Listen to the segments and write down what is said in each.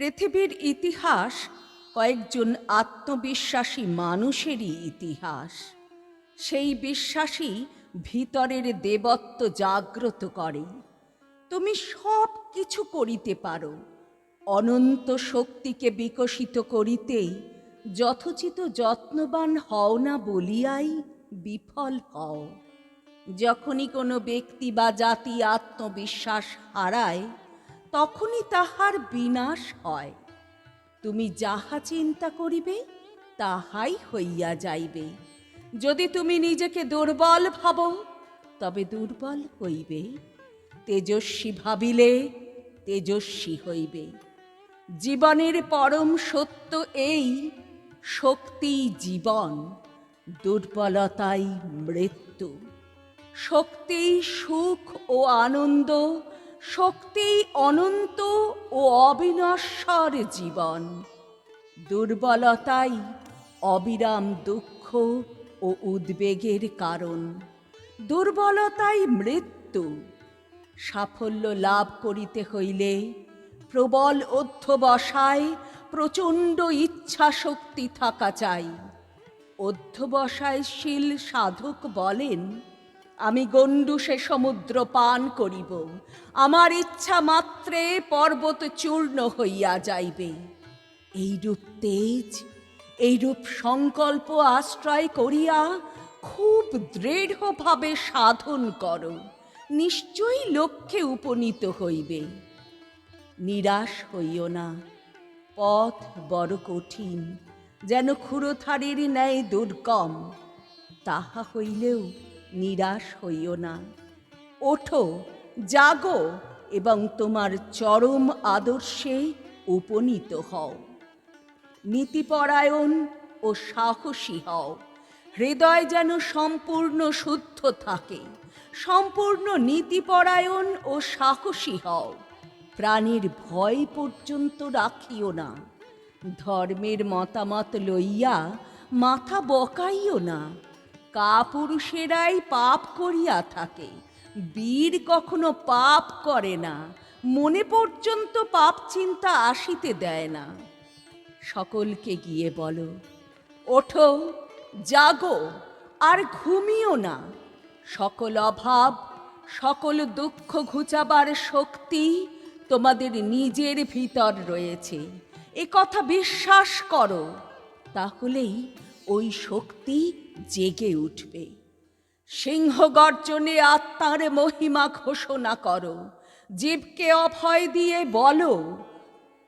পৃথিবীর ইতিহাস কয়েকজন আত্মবিশ্বাসী মানুষেরই ইতিহাস। সেই বিশ্বাসই ভিতরের দেবত্ব জাগ্রত করে। তুমি সব কিছু করিতে পারো। অনন্ত শক্তিকে বিকশিত করিতেই যথোচিত যত্নবান হও না বলিয়াই বিফল হও। যখনই কোনো ব্যক্তি বা জাতি আত্মবিশ্বাস হারায় তখনই তাহার বিনাশ হয়। তুমি যাহা চিন্তা করিবে, তাহাই হইয়া যাইবে। যদি তুমি নিজেকে দুর্বল ভাবো, তবে দুর্বল হইবে। তেজস্বী ভাবিলে, তেজস্বী হইবে। জীবনের পরম সত্য এই, শক্তি জীবন, দুর্বলতাই মৃত্যু। শক্তি সুখ ও আনন্দ শক্তি অনন্ত ও অবিনশ্বর জীবন। দুর্বলতাই অবিরাম দুঃখ ও উদ্বেগের কারণ। দুর্বলতাই মৃত্যু। সাফল্য লাভ করিতে হইলে প্রবল অধ্যবসায় প্রচণ্ড ইচ্ছা শক্তি থাকা চাই। অধ্যবসায়শীল সাধক বলেন আমি গণ্ডুসে সমুদ্র পান করিব। আমার ইচ্ছা মাত্রে পর্বত চূর্ণ হইয়া যাইবে। এইরূপ তেজ, এইরূপ সংকল্প আশ্রয় করিয়া খুব দৃঢ়ভাবে সাধন কর। নিশ্চয়ই লক্ষ্যে উপনীত হইবে। নিরাশ হইও না। পথ বড় কঠিন। যেন ক্ষুরথারির ন্যায় দুর্গম। তাহা হইলেও নিরাশ হইও না। ওঠো, জাগো এবং তোমার চরম আদর্শে উপনীত হও। নীতিপরায়ণ ও সাহসী হও। হৃদয় যেন সম্পূর্ণ শুদ্ধ থাকে। সম্পূর্ণ নীতিপরায়ণ ও সাহসী হও। প্রাণীর ভয় পর্যন্ত রাখিও না। ধর্মের মতামত লইয়া মাথা বকাইও না। কাপুরুষেরাই পাপ করিয়া থাকে। বীর কখনো পাপ করে না, মনে পর্যন্ত পাপ চিন্তা আসিতে দেয় না। সকলকে গিয়ে বলো, ওঠো, জাগো, আর ঘুমিও না। সকল অভাব, সকল দুঃখ ঘুচাবার শক্তি তোমাদের নিজের ভিতর রয়েছে। এ কথা বিশ্বাস করো, তাহলেই ওই শক্তি জেগে উঠবে। সিংহ গর্জনে আত্মার মহিমা ঘোষণা করো। জীবকে অভয় দিয়ে বলো,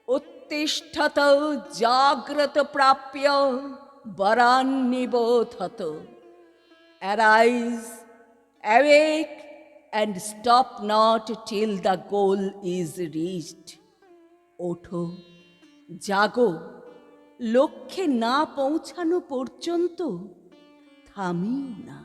উত্তিষ্ঠত, জাগ্রত প্রাপ্য, বরান Nibodhata. Arise awake and stop not till the goal is reached ওঠো, জাগো। লক্ষ্যে না পৌঁছানো পর্যন্ত থামিও না